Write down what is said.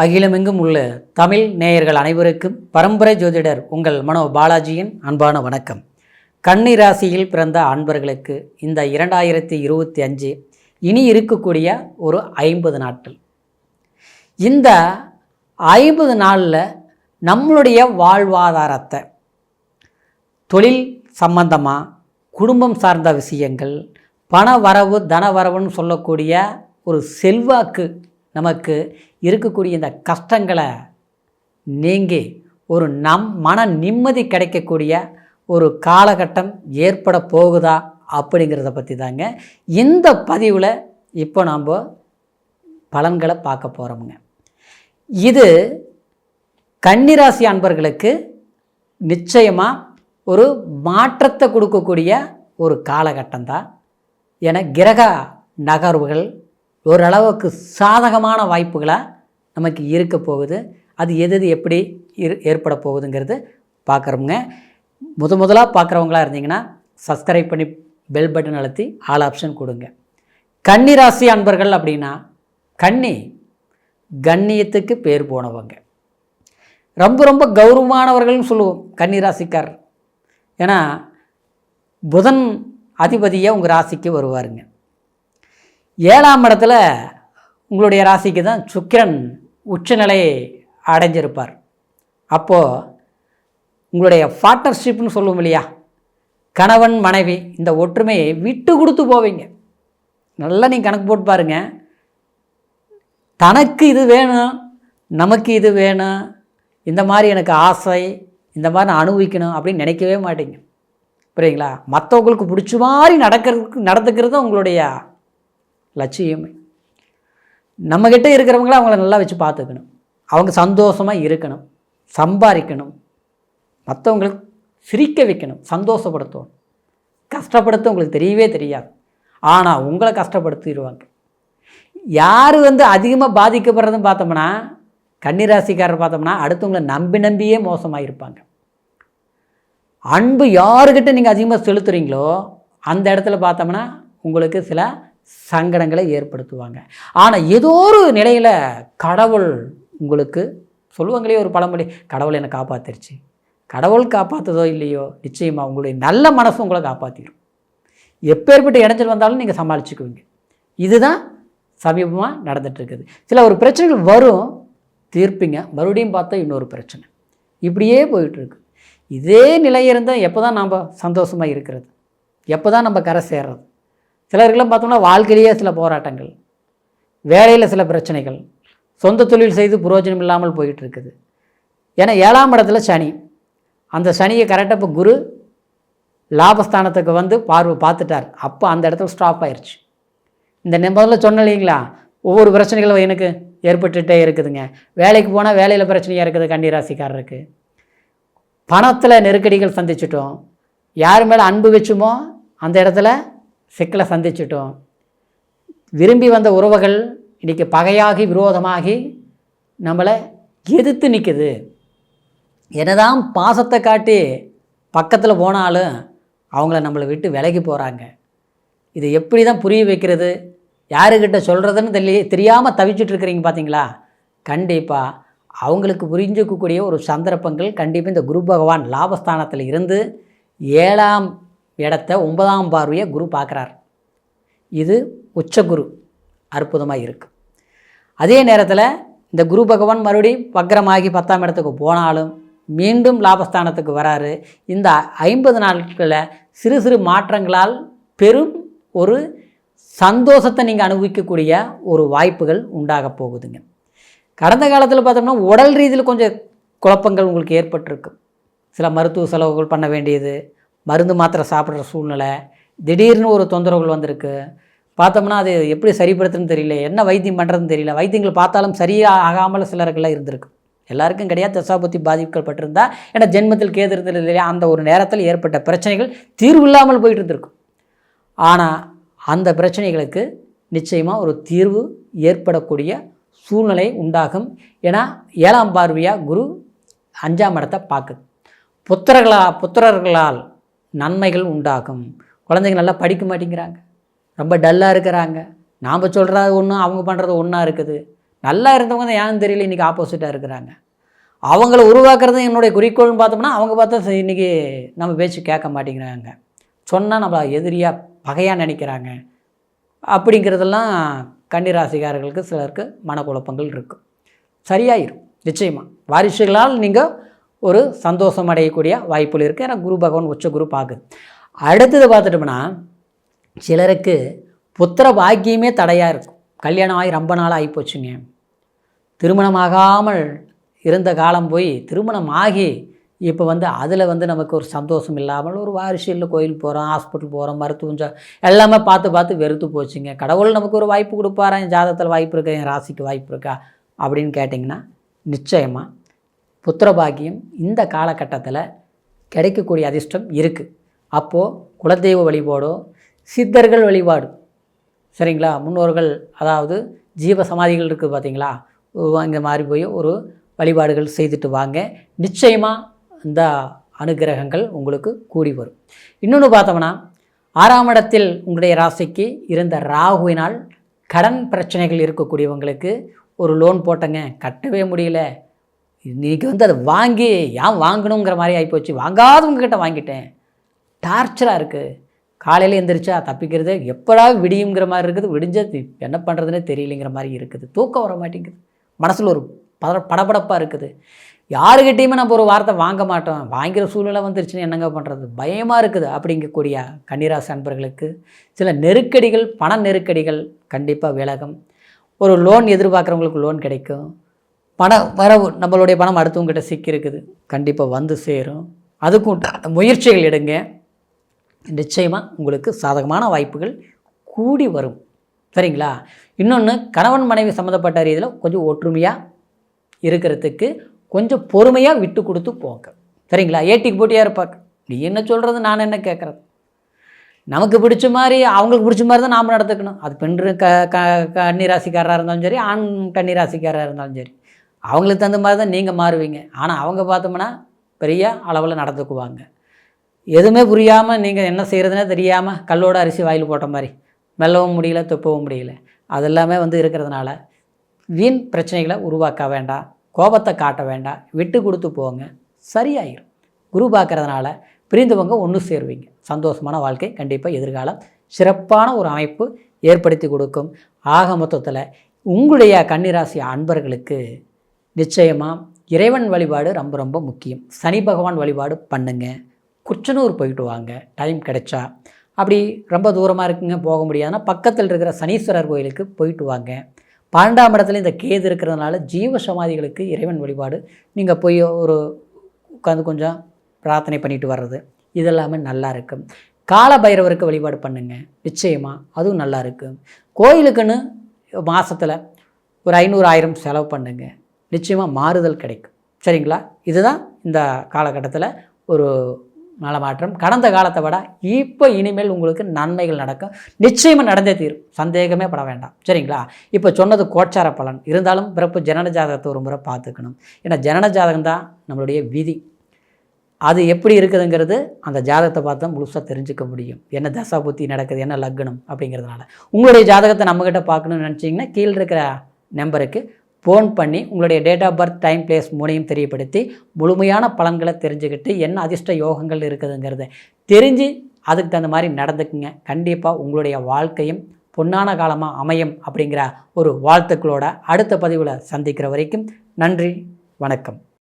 அகிலமெங்கும் உள்ள தமிழ் நேயர்கள் அனைவருக்கும் பரம்பரை ஜோதிடர் உங்கள் மனோ பாலாஜியின் அன்பான வணக்கம். கன்னி ராசியில் பிறந்த அன்பர்களுக்கு இந்த இரண்டாயிரத்தி இருபத்தி அஞ்சு இனி இருக்கக்கூடிய ஒரு ஐம்பது நாட்கள். இந்த ஐம்பது நாளில் நம்மளுடைய வாழ்வாதாரத்தை தொழில் சம்பந்தமாக குடும்பம் சார்ந்த விஷயங்கள் பண வரவு தன வரவுன்னு சொல்லக்கூடிய ஒரு செல்வாக்கு நமக்கு இருக்கக்கூடிய இந்த கஷ்டங்களை நீங்கி ஒரு நம் மன நிம்மதி கிடைக்கக்கூடிய ஒரு காலகட்டம் ஏற்பட போகுதா அப்படிங்கிறத பற்றி தாங்க இந்த பதிவில் இப்போ நாம் பலன்களை பார்க்க போகிறோமுங்க இது கன்னிராசி அன்பர்களுக்கு நிச்சயமாக ஒரு மாற்றத்தை கொடுக்கக்கூடிய ஒரு காலகட்டம் தான் என கிரக நகர்வுகள் ஓரளவுக்கு சாதகமான வாய்ப்புகளாக நமக்கு இருக்க போகுது. அது எது எது எப்படி இரு ஏற்பட போகுதுங்கிறது பார்க்குறோங்க முத முதலாக பார்க்குறவங்களாக இருந்தீங்கன்னா சப்ஸ்கிரைப் பண்ணி பெல் பட்டன் அழுத்தி ஆல் ஆப்ஷன் கொடுங்க. கன்னி ராசி அன்பர்கள் அப்படின்னா கன்னி கண்ணியத்துக்கு பேர் போனவங்க. ரொம்ப ரொம்ப கௌரவமானவர்கள்னு சொல்லுவோம் கன்னி ராசிக்கார். ஏன்னா புதன் அதிபதியாக உங்கள் ராசிக்கு வருவாருங்க. ஏழாம் இடத்துல உங்களுடைய ராசிக்கு தான் சுக்கிரன் உச்சநிலையை அடைஞ்சிருப்பார். அப்போது உங்களுடைய பார்ட்னர்ஷிப்னு சொல்லுவோம் இல்லையா? கணவன் மனைவி இந்த ஒற்றுமையை விட்டு கொடுத்து போவீங்க. நல்லா நீங்கள் கணக்கு போட்டு பாருங்கள் தனக்கு இது வேணும் நமக்கு இது வேணும் இந்த மாதிரி எனக்கு ஆசை இந்த மாதிரி நான் அனுபவிக்கணும் அப்படின்னு நினைக்கவே மாட்டீங்க. புரியுங்களா மற்றவங்களுக்கு பிடிச்ச மாதிரி நடக்கிறதுக்கு நடந்துக்கிறது தான் உங்களுடைய லட்சியமே. நம்மக்கிட்ட இருக்கிறவங்கள அவங்கள நல்லா வச்சு பார்த்துக்கணும். அவங்க சந்தோஷமாக இருக்கணும். சம்பாதிக்கணும். மற்றவங்களுக்கு சிரிக்க வைக்கணும். சந்தோஷப்படுத்தணும். கஷ்டப்படுத்த உங்களுக்கு தெரியவே தெரியாது. ஆனால் உங்களை கஷ்டப்படுத்திடுவாங்க. யார் வந்து அதிகமாக பாதிக்கப்படுறதுன்னு பார்த்தோம்னா கன்னிராசிக்காரர் பார்த்தோம்னா அடுத்தவங்களை நம்பி நம்பியே மோசமாக இருப்பாங்க அன்பு யாருக்கிட்ட நீங்கள் அதிகமாக செலுத்துகிறீங்களோ அந்த இடத்துல பார்த்தோம்னா உங்களுக்கு சில சங்கடங்களை ஏற்படுத்துவாங்க. ஆனால் ஏதோ ஒரு நிலையில் கடவுள் உங்களுக்கு சொல்லுவாங்களே ஒரு பழமொழி கடவுள் என்னை காப்பாற்றிருச்சு கடவுள் காப்பாற்றுதோ இல்லையோ நிச்சயமாக உங்களுடைய நல்ல மனசு உங்களை காப்பாற்றிடும் எப்பேற்பட்ட இடைஞ்சல் வந்தாலும் நீங்கள் சமாளிச்சுக்குவீங்க. இதுதான் சமீபமாக நடந்துகிட்ருக்குது சில ஒரு பிரச்சனைகள் வரும் தீர்ப்பீங்க. மறுபடியும் பார்த்தா இன்னொரு பிரச்சனை. இப்படியே போயிட்டுருக்கு. இதே நிலை இருந்தால் எப்போ தான் நாம் சந்தோஷமாக இருக்கிறது? எப்போ தான் நம்ம கரை சேர்றது? சிலருக்கெல்லாம் பார்த்தோம்னா வாழ்க்கையிலேயே சில போராட்டங்கள் வேலையில் சில பிரச்சனைகள் சொந்த தொழில் செய்து புரோஜனம் இல்லாமல் போயிட்டு இருக்குது ஏன்னா ஏழாம் இடத்துல சனி. அந்த சனியை கரெக்டாக இப்போ குரு லாபஸ்தானத்துக்கு வந்து பார்வை பார்த்துட்டார். அப்போ அந்த இடத்துல ஸ்டாப் ஆயிடுச்சு இந்த நெ- முதல்ல சொன்னேன் இல்லைங்களா? ஒவ்வொரு பிரச்சனைகளும் எனக்கு ஏற்பட்டுகிட்டே இருக்குதுங்க. வேலைக்கு போனால் வேலையில் பிரச்சனையாக இருக்குது கன்னிராசிக்காரருக்கு. பணத்தில் நெருக்கடிகள் சந்திச்சிட்டோம். யார் மேலே அன்பு வச்சுமோ அந்த இடத்துல சிக்கலை சந்திச்சிட்டோம். விரும்பி வந்த உறவுகள் இன்றைக்கி பகையாகி விரோதமாகி நம்மளை எதிர்த்து நிற்குது என்னதான் பாசத்தை காட்டி பக்கத்தில் போனாலும் அவங்கள நம்மளை விட்டு விலகி போகிறாங்க இது எப்படி தான் புரிய வைக்கிறது? யாருக்கிட்ட சொல்கிறதுன்னு தெரிய தெரியாமல் தவிச்சிட்டு இருக்கிறீங்க பார்த்தீங்களா கண்டிப்பாக அவங்களுக்கு புரிஞ்சுக்கக்கூடிய ஒரு சந்தர்ப்பங்கள் கண்டிப்பாக இந்த குரு பகவான் லாபஸ்தானத்தில் இருந்து ஏழாம் இடத்த ஒன்பதாம் பார்வையை குரு பார்க்குறார். இது உச்சகுரு அற்புதமாக இருக்குது அதே நேரத்தில் இந்த குரு பகவான் மறுபடியும் வக்ரமாகி பத்தாம் இடத்துக்கு போனாலும் மீண்டும் லாபஸ்தானத்துக்கு வராரு. இந்த ஐம்பது நாட்களில் சிறு சிறு மாற்றங்களால் பெரும் ஒரு சந்தோஷத்தை நீங்கள் அனுபவிக்கக்கூடிய ஒரு வாய்ப்புகள் உண்டாக போகுதுங்க. கடந்த காலத்தில் பார்த்தோம்னா உடல் ரீதியில் கொஞ்சம் குழப்பங்கள் உங்களுக்கு ஏற்பட்டிருக்கு. சில மருத்துவ செலவுகள் பண்ண வேண்டியது மருந்து மாத்திரை சாப்பிட்ற சூழ்நிலை திடீர்னு ஒரு தொந்தரவுகள் வந்திருக்கு. பார்த்தோம்னா அது எப்படி சரிப்படுத்துன்னு தெரியல என்ன வைத்தியம் பண்ணுறதுன்னு தெரியல. வைத்தியங்கள் பார்த்தாலும் சரியாக ஆகாமல் சிலருக்கெல்லாம் இருந்திருக்கு. எல்லாருக்கும் கிடையாது தசாபத்தி பாதிப்புகள் பட்டிருந்தா ஏன்னா ஜென்மத்தில் கேது இருந்தது இல்லையா அந்த ஒரு நேரத்தில் ஏற்பட்ட பிரச்சனைகள் தீர்வு இல்லாமல் போயிட்டு இருந்திருக்கும் ஆனால் அந்த பிரச்சனைகளுக்கு நிச்சயமாக ஒரு தீர்வு ஏற்படக்கூடிய சூழ்நிலை உண்டாகும். ஏன்னா ஏழாம் பார்வையாக குரு அஞ்சாம் இடத்தை பார்க்குது. புத்திரர்களா புத்திரர்களால் நன்மைகள் உண்டாகும். குழந்தைங்க நல்லா படிக்க மாட்டேங்கிறாங்க. ரொம்ப டல்லாக இருக்கிறாங்க. நாம் சொல்கிறது ஒன்றும் அவங்க பண்ணுறது ஒன்றா இருக்குது. நல்லா இருந்தவங்க தான் ஏன்னு தெரியல இன்றைக்கி ஆப்போசிட்டாக இருக்கிறாங்க. அவங்கள உருவாக்குறது என்னுடைய குறிக்கோள்னு பார்த்தோம்னா அவங்க பார்த்தா சரி, நம்ம பேச்சு கேட்க மாட்டேங்கிறாங்க. சொன்னால் நம்மளை எதிரியாக பகையாக நினைக்கிறாங்க. அப்படிங்கிறதெல்லாம் கன்னிராசிக்காரர்களுக்கு சிலருக்கு மனக்குழப்பங்கள் இருக்கும். சரியாயிரும். நிச்சயமாக வாரிசுகளால் நீங்கள் ஒரு சந்தோஷம் அடையக்கூடிய வாய்ப்புகள் இருக்குது ஏன்னா குரு பகவான் உச்ச குரு பார்க்குது அடுத்தது பார்த்துட்டோம்னா சிலருக்கு புத்திர பாக்கியமே தடையாக இருக்கும். கல்யாணம் ஆகி ரொம்ப நாள் ஆகி போச்சுங்க. திருமணமாகாமல் இருந்த காலம் போய் திருமணம் ஆகி இப்போ வந்து அதில் வந்து நமக்கு ஒரு சந்தோஷம் இல்லாமல் ஒரு வாரிசு கோயில் போகிறோம் ஹாஸ்பிட்டல் போகிறோம் மருத்துவம் எல்லாமே பார்த்து பார்த்து வெறுத்து போச்சுங்க. கடவுள் நமக்கு ஒரு வாய்ப்பு கொடுப்பாரா? என் ஜாதகத்தில் வாய்ப்பு இருக்கா? என் ராசிக்கு வாய்ப்பு இருக்கா? அப்படின்னு கேட்டிங்கன்னா நிச்சயமாக புத்திரபாகியம் இந்த காலகட்டத்தில் கிடைக்கக்கூடிய அதிர்ஷ்டம் இருக்குது அப்போது குலதெய்வ வழிபாடோ சித்தர்கள் வழிபாடு சரிங்களா? முன்னோர்கள் அதாவது ஜீவ சமாதிகள் இருக்குது பார்த்தீங்களா இங்கே இந்த மாதிரி போய் ஒரு வழிபாடுகள் செய்துட்டு வாங்க. நிச்சயமாக இந்த அனுகிரகங்கள் உங்களுக்கு கூடி வரும். இன்னொன்று பார்த்தோம்னா ஆறாம் இடத்தில் உங்களுடைய ராசிக்கு இருந்த ராகுவினால் கடன் பிரச்சனைகள் இருக்கக்கூடியவங்களுக்கு ஒரு லோன் போட்டங்க. கட்டவே முடியல. இன்றைக்கி வந்து அதை வாங்கி ஏன் வாங்கணுங்கிற மாதிரி ஆகிப்போச்சு வாங்காதவங்க கிட்ட வாங்கிட்டேன். டார்ச்சராக இருக்குது காலையில் எந்திரிச்சா தப்பிக்கிறது எப்படா விடியுங்கிற மாதிரி இருக்குது. விடிஞ்சது என்ன பண்ணுறதுனே தெரியலைங்கிற மாதிரி இருக்குது. தூக்கம் வர மாட்டேங்குது. மனசில் ஒரு பத படபடப்பாக இருக்குது. யாருக்கிட்டேயுமே நம்ம ஒரு வார்த்தை வாங்க மாட்டோம். வாங்கிற சூழ்நிலை வந்துருச்சுன்னு என்னங்க பண்ணுறது பயமாக இருக்குது அப்படிங்கக்கூடிய கன்னிராசி அன்பர்களுக்கு. சில நெருக்கடிகள் பண நெருக்கடிகள் கண்டிப்பாக விலகும். ஒரு லோன் எதிர்பார்க்குறவங்களுக்கு லோன் கிடைக்கும். பண வரவு நம்மளுடைய பணம் அடுத்தவங்ககிட்ட சிக்கி இருக்குது கண்டிப்பாக வந்து சேரும். அதுக்கும் முயற்சிகள் எடுங்க. நிச்சயமாக உங்களுக்கு சாதகமான வாய்ப்புகள் கூடி வரும். சரிங்களா? இன்னொன்று கணவன் மனைவி சம்மந்தப்பட்ட ரீதியில் கொஞ்சம் ஒற்றுமையாக இருக்கிறதுக்கு கொஞ்சம் பொறுமையாக விட்டு கொடுத்து போங்க. சரிங்களா? ஏட்டிக்கு போட்டியாக இருப்பாங்க. நீ என்ன சொல்கிறது நான் என்ன கேட்குறது நமக்கு பிடிச்ச மாதிரி அவங்களுக்கு பிடிச்ச மாதிரி தான் நாம் நடந்துக்கணும். அது பெண் க க கன்னிராசிக்காரராக இருந்தாலும் சரி ஆண் கன்னிராசிக்காரராக இருந்தாலும் சரி. அவங்களுக்கு தகுந்த மாதிரி தான் நீங்கள் மாறுவீங்க. ஆனால் அவங்க பார்த்தோம்னா பெரிய அளவில் நடந்துக்குவாங்க. எதுவுமே புரியாமல் நீங்கள் என்ன செய்கிறதுனே தெரியாமல் கல்லோட அரிசி வாயில் போட்ட மாதிரி மெல்லவும் முடியல துப்பவும் முடியல. அதெல்லாமே வந்து இருக்கிறதுனால வீண் பிரச்சனைகளை உருவாக்க வேண்டாம் கோபத்தை காட்ட வேண்டாம் விட்டு கொடுத்து போங்க சரியாயிரும். குரு பார்க்குறதுனால பிரிந்தவங்க ஒன்று சேருவீங்க. சந்தோஷமான வாழ்க்கை கண்டிப்பாக எதிர்காலம் சிறப்பான ஒரு அமைப்பு ஏற்படுத்தி கொடுக்கும். ஆக மொத்தத்தில் உங்களுடைய கன்னிராசி அன்பர்களுக்கு நிச்சயமாக இறைவன் வழிபாடு ரொம்ப ரொம்ப முக்கியம். சனி பகவான் வழிபாடு பண்ணுங்க. குச்சனூர் போயிட்டு வாங்க. டைம் கிடைச்சா. அப்படி ரொம்ப தூரமாக இருக்குங்க போக முடியாதுன்னா பக்கத்தில் இருக்கிற சனீஸ்வரர் கோயிலுக்கு போயிட்டு வாங்க. பன்னெண்டாம் இடத்துல இந்த கேது இருக்கிறதுனால ஜீவ சமாதிகளுக்கு இறைவன் வழிபாடு. நீங்கள் போய் ஒரு உட்காந்து கொஞ்சம் பிரார்த்தனை பண்ணிட்டு வர்றது. இதெல்லாமே நல்லா இருக்கும் கால பைரவருக்கு வழிபாடு பண்ணுங்க. நிச்சயமாக அதுவும் நல்லா இருக்கும் கோயிலுக்குன்னு மாதத்தில் ஒரு ஐநூறு ஆயிரம் செலவு பண்ணுங்கள் நிச்சயமாக மாறுதல் கிடைக்கும். சரிங்களா? இதுதான் இந்த காலகட்டத்தில் ஒரு நல மாற்றம் கடந்த காலத்தை விட இப்போ இனிமேல் உங்களுக்கு நன்மைகள் நடக்கும். நிச்சயமாக நடந்தே தீரும். சந்தேகமே பட வேண்டாம். சரிங்களா? இப்போ சொன்னது கோச்சார பலன். இருந்தாலும் பிறப்பு ஜனன ஜாதகத்தை ஒரு முறை பார்த்துக்கணும். ஏன்னா ஜனன ஜாதகம் தான் நம்மளுடைய விதி. அது எப்படி இருக்குதுங்கிறது அந்த ஜாதகத்தை பார்த்து தான் முழுசாக தெரிஞ்சுக்க முடியும். என்ன தசா புத்தி நடக்குது என்ன லக்னம் அப்படிங்கிறதுனால. உங்களுடைய ஜாதகத்தை நம்மக்கிட்ட பார்க்கணும்னு நினச்சிங்கன்னா கீழே இருக்கிற நம்பருக்கு ஃபோன் பண்ணி உங்களுடைய date of birth time place மூணையும் தெரியப்படுத்தி முழுமையான பலன்களை தெரிஞ்சுக்கிட்டு என்ன அதிர்ஷ்ட யோகங்கள் இருக்குதுங்கிறத தெரிஞ்சு அதுக்கு தகுந்த மாதிரி நடந்துக்குங்க. கண்டிப்பாக உங்களுடைய வாழ்க்கையும் பொன்னான காலமாக அமையும் அப்படிங்கிற ஒரு வாழ்த்துக்களோட அடுத்த பதிவில் சந்திக்கிற வரைக்கும் நன்றி வணக்கம்.